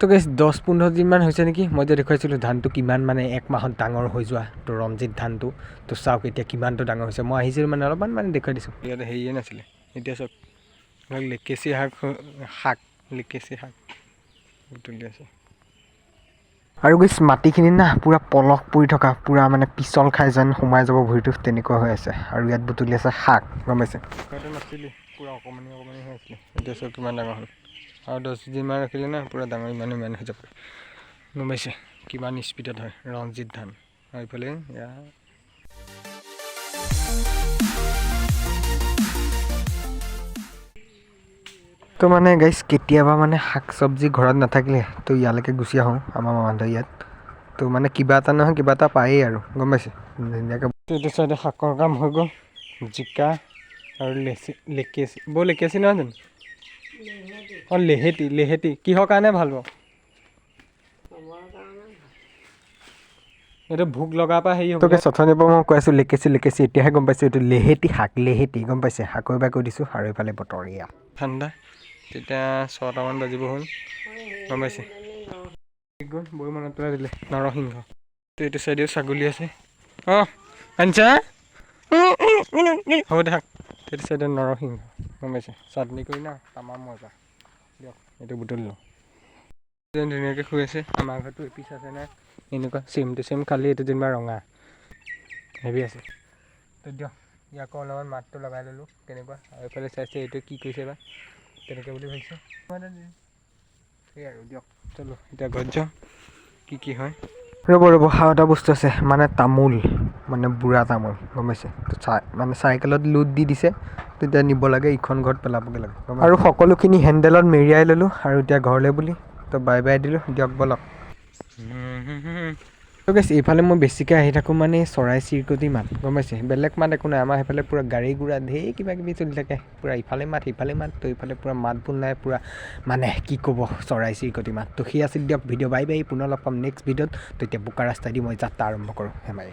তো গেছ দহ পোন্ধৰ দিনমান হৈছে নেকি? মই যে দেখুৱাইছিলোঁ ধানটো কিমান মানে এক মাহত ডাঙৰ হৈ যোৱা, তো ৰঞ্জিত ধানটো। তো চাওক এতিয়া কিমানটো ডাঙৰ হৈছে। মই আহিছিলোঁ মানে অলপমান মানে দেখুৱাই দিছোঁ। ইয়াতে হেৰিয়ে নাছিলে। এতিয়া চাওক লেকেচি শাক শাক, লেকেচি শাক। তুলি আছে। আৰু গৈছ মাটিখিনি না পূৰা পলস পৰি থকা, পূৰা মানে পিছল খাই যেন সোমাই যাব ভৰিটো, তেনেকুৱা হৈ আছে। আৰু ইয়াত বুটলি আছে শাক, গম পাইছে? নাছিলে, পূৰা অকণমানি অকণমানি হৈ আছিলে। এতিয়া চাওক কিমান ডাঙৰ হ'ল। আৰু দহ দিনমান ৰাখিলে না, পূৰা ডাঙৰ ইমান ইমান হৈ যাব। গম পাইছে? কিমান স্পীডত হয়, ৰঞ্জিত ধান। এইফালে এয়া তো মানে গাইছ কেতিয়াবা মানে শাক চব্জি ঘৰত নাথাকিলে, তো ইয়ালৈকে গুচি আহোঁ, আমাৰ মামাহঁতৰ ইয়াত। তো মানে কিবা এটা নহয়, কিবা এটা পায়েই আৰু, গম পাইছে? ধুনীয়াকৈ এইটো চাইডে শাকৰ কাম হৈ গ'ল, জিকা আৰু লেচি, লেকেচি। বৰ লেকেচি নহয় জানো? অঁ লেহেতি লেহেতি কিহৰ কাৰণে ভালো পাওঁ এইটো ভোক লগাৰ পৰা হেৰি হ'ব। চথনিৰ পৰা মই কৈ আছোঁ লেকেচি লেকেচি এতিয়াহে গম পাইছোঁ এইটো লেহেতি শাক লেহেতি গম পাইছে? আকৌ এবাৰ কৈ দিছোঁ আৰু এইফালে বতৰীয়া। ঠাণ্ডা। তেতিয়া ছটামান বাজিব হ'ল। গম পাইছে? গ'ল বৈ মনত পেলাই দিলে। নৰসিংহ। তো এইটো চাইডেও ছাগলী আছে। অঁ আনিছা হ'ব দে শাক। এইটো চাইডে নৰসিংহ। পাইছে? চাটনি কৰি না, তামাম মজা। দিয়ক, এইটো বুটলি লওঁ। যেন ধুনীয়াকৈ শুই আছে, আমাৰ ঘৰতো এপিচ আছে নাই এনেকুৱা চেম টু চেম খালি এইটো যেনিবা ৰঙা। হেভি আছে। তো দিয়ক ইয়াকো অলপমান মাতটো লগাই ল'লোঁ তেনেকুৱা আৰু এইফালে চাইছে এইটো কি কৰিছে বা? তেনেকৈ বুলি ভাবিছোঁ। সেই আৰু দিয়ক, চলো, এতিয়া ঘৰত যাওঁ, কি কি হয়। ৰ'ব ৰ'ব আৰু এটা বস্তু আছে মানে তামোল। মানে বুঢ়া তামোল গম পাইছে? তো চাই মানে চাইকেলত লোড দি দিছে তেতিয়া নিব লাগে ইখন ঘৰত পেলাবগৈ লাগে? আৰু সকলোখিনি হেণ্ডেলত মেৰিয়াই ল'লোঁ আৰু এতিয়া ঘৰলৈ বুলি তো বাই বাই দিলোঁ দিয়ক ব'লক। গেছ এইফালে মই বেছিকৈ আহি থাকোঁ মানে চৰাই চিৰিকটি মাত গম পাইছে? বেলেগ মাত একো নাই আমাৰ সেইফালে পূৰা গাড়ী গুড়া ঢেৰ কিবা কিবি চলি থাকে। পূৰা ইফালে মাত সিফালে মাত তো ইফালে পূৰা মাত বোল নাই পূৰা মানে কি ক'ব চৰাই চিৰিকটি মাত। তো সেই আছিল দিয়ক ভিডিঅ' বাই বাই পুনৰ লগ পাম নেক্সট ভিডিঅ'ত তো এতিয়া বোকা ৰাস্তা দি মই যাত্ৰা আৰম্ভ কৰোঁ হেমাৰি